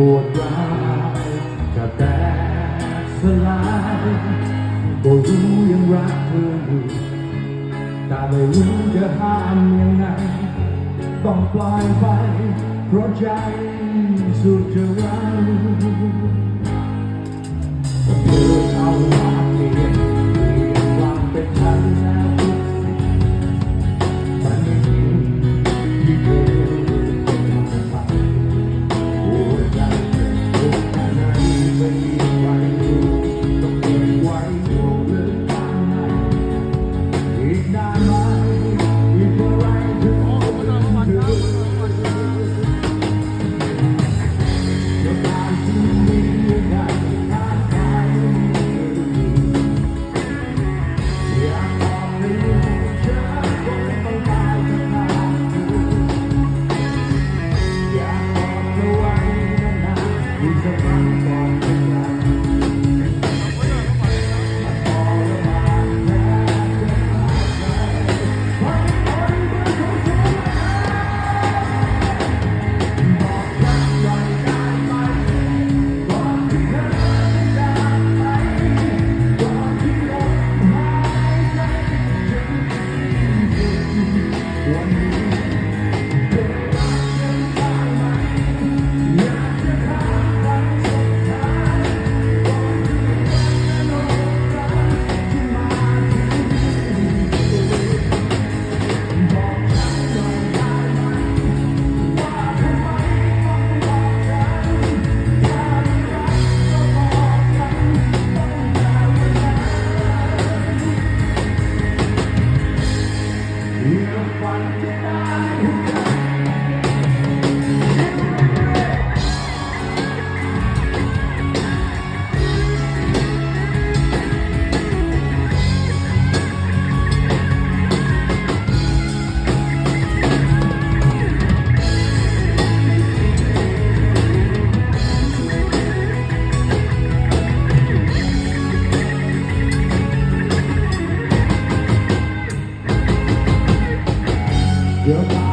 ปวดร้ายกัแตกสลายก็รู้ยังรักเธออยู่แต่ไม่รู้จะห้ามยังไง ต้องปล่อยไปเพราะใจสุดจะรักเธอเอา Your